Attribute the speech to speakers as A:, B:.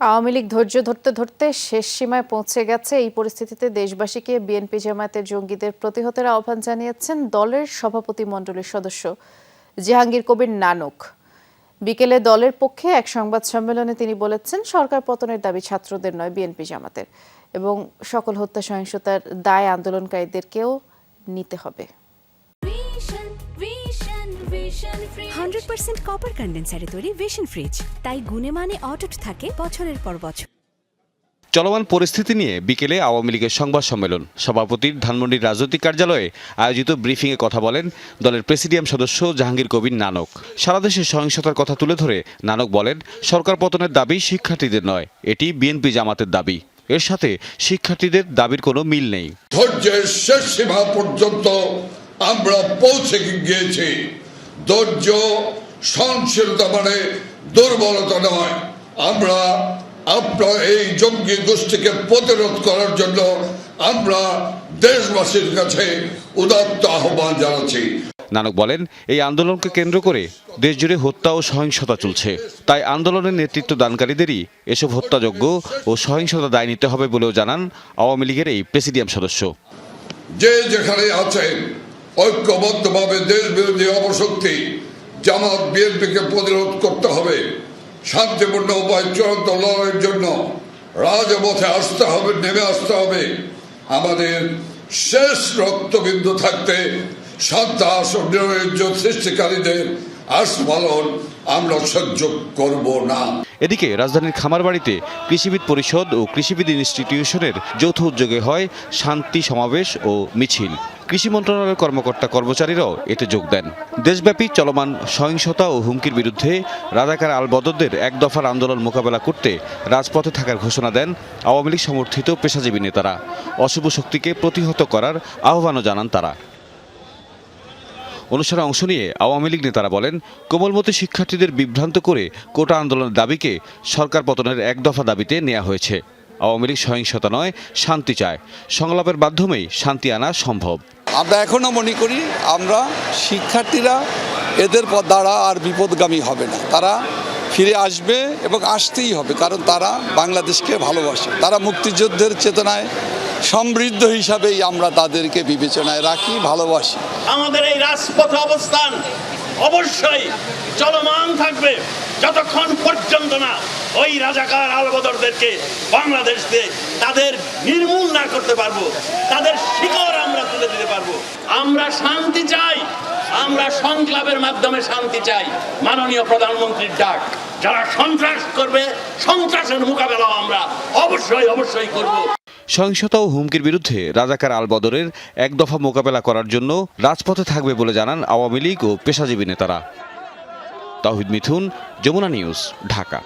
A: আওয়ামী লীগ ধৈর্য ধরতে ধরতে শেষ সীমায় পৌঁছে গেছে। এই পরিস্থিতিতে দেশবাসীকে বিএনপি জামায়াতের জঙ্গিদের প্রতিহতের আহ্বান জানিয়েছেন দলের সভাপতি মণ্ডলীর সদস্য জাহাঙ্গীর কবির নানক। বিকেলে দলের পক্ষে এক সংবাদ সম্মেলনে তিনি বলেছেন, সরকার পতনের দাবি ছাত্রদের নয়, বিএনপি জামাতের। এবং সকল হত্যা সহিংসতার দায় আন্দোলনকারীদেরকেও নিতে হবে।
B: হান্ড্রেড পার্সেন্ট কপার কন্ডেন্সারে তৈরি ভিশন ফ্রিজ তাই গুণে মানে অটুট থাকে বছরের পর বছর।
C: চলমান পরিস্থিতি নিয়ে বিকেলে আওয়ামী লীগের সংবাদ সম্মেলন। সভাপতির ধানমন্ডির রাজনৈতিক কার্যালয়ে আয়োজিত ব্রিফিংয়ে কথা বলেন দলের প্রেসিডিয়াম সদস্য জাহাঙ্গীর কবির নানক। সারা দেশে সহিংসতার কথা তুলে ধরে নানক বলেন সরকার পতনের দাবি শিক্ষার্থীদের নয় এটি বিএনপি জামাতের দাবি। এর সাথে শিক্ষার্থীদের দাবির কোনো মিল নেই।
D: ধৈর্যের শেষ সীমা পর্যন্ত আমরা পৌঁছে গিয়েছি। ধৈর্য সহনশীলতা মানে দুর্বলতা নয়। আমরা আপনার এই জঙ্গি গোষ্ঠীকে প্রতিরোধ করার জন্য আমরা দেশবাসীর কাছে উদাত্ত আহ্বান জানাচ্ছি।
C: নানক বলেন এই আন্দোলনকে কেন্দ্র করে দেশজুড়ে হত্যা ও সহিংসতা চলছে। তাই আন্দোলনের নেতৃত্ব দানকারীদেরই এসব হত্যাযোগ্য ও সহিংসতা দায় নিতে হবে বলেও জানান আওয়ামী লীগের এই প্রেসিডিয়াম সদস্য।
D: যে যেখানে আছেন ঐক্যবদ্ধভাবে দেশ বিরোধী অপশক্তি জামাত বিএনপিকে প্রতিরোধ করতে হবে। শান্তিপূর্ণ উপায় চূড়ান্ত লড়াইয়ের জন্য রাজপথে আসতে হবে, নেমে আসতে হবে। আমাদের শেষ রক্তবিন্দু থাকতে ও নিরঞ্জ সৃষ্টিকারীদের
C: এদিকে রাজধানীর খামারবাড়িতে কৃষিবিদ পরিষদ ও কৃষিবিদ ইনস্টিটিউশনের যৌথ উদ্যোগে হয় শান্তি সমাবেশ ও মিছিল। কৃষি মন্ত্রণালয়ের কর্মকর্তা কর্মচারীরাও এতে যোগ দেন। দেশব্যাপী চলমান সহিংসতা ও হুমকির বিরুদ্ধে রাজাকার আল বদরদের এক দফার আন্দোলন মোকাবেলা করতে রাজপথে থাকার ঘোষণা দেন আওয়ামী লীগ সমর্থিত পেশাজীবী নেতারা। অশুভ শক্তিকে প্রতিহত করার আহ্বানও জানান তারা। অনুষ্ঠানে অংশ নিয়ে আওয়ামী লীগ নেতারা বলেন, কোমলমতি শিক্ষার্থীদের বিভ্রান্ত করে কোটা আন্দোলনের দাবিকে সরকার পতনের এক দফা দাবিতে নেওয়া হয়েছে। আওয়ামী লীগ সহিংসতা নয়, শান্তি চায়। সংলাপের মাধ্যমেই শান্তি আনা সম্ভব।
E: আমরা এখনও মনে করি, আমরা শিক্ষার্থীরা এদের দ্বারা আর বিপদগামী হবে না। তারা ফিরে আসবে এবং আসতেই হবে, কারণ তারা বাংলাদেশকে ভালোবাসে। তারা মুক্তিযুদ্ধের চেতনায় সমৃদ্ধ হিসাবেই আমরা তাদেরকে বিবেচনায় রাখি, ভালোবাসি।
F: আমাদের এই রাজপথ অবস্থান অবশ্যই চলমান থাকবে যতক্ষণ পর্যন্ত না ওই রাজাকার আলবদরদেরকে বাংলাদেশ দিয়ে তাদের নির্মূল না করতে পারব, তাদের শিকড় আমরা তুলে দিতে পারব। আমরা শান্তি চাই, আমরা সংক্লাবের মাধ্যমে শান্তি চাই। মাননীয় প্রধানমন্ত্রীর ডাক, যারা সন্ত্রাস করবে, সন্ত্রাসের মোকাবেলাও আমরা অবশ্যই অবশ্যই করব।
C: সহিংসতা ও হুমকির বিরুদ্ধে রাজাকার আল বদরের এক দফা মোকাবেলা করার জন্য রাজপথে থাকবে বলে জানান আওয়ামী লীগ ও পেশাজীবী নেতারা। তাহিদ মিথুন, যমুনা নিউজ, ঢাকা।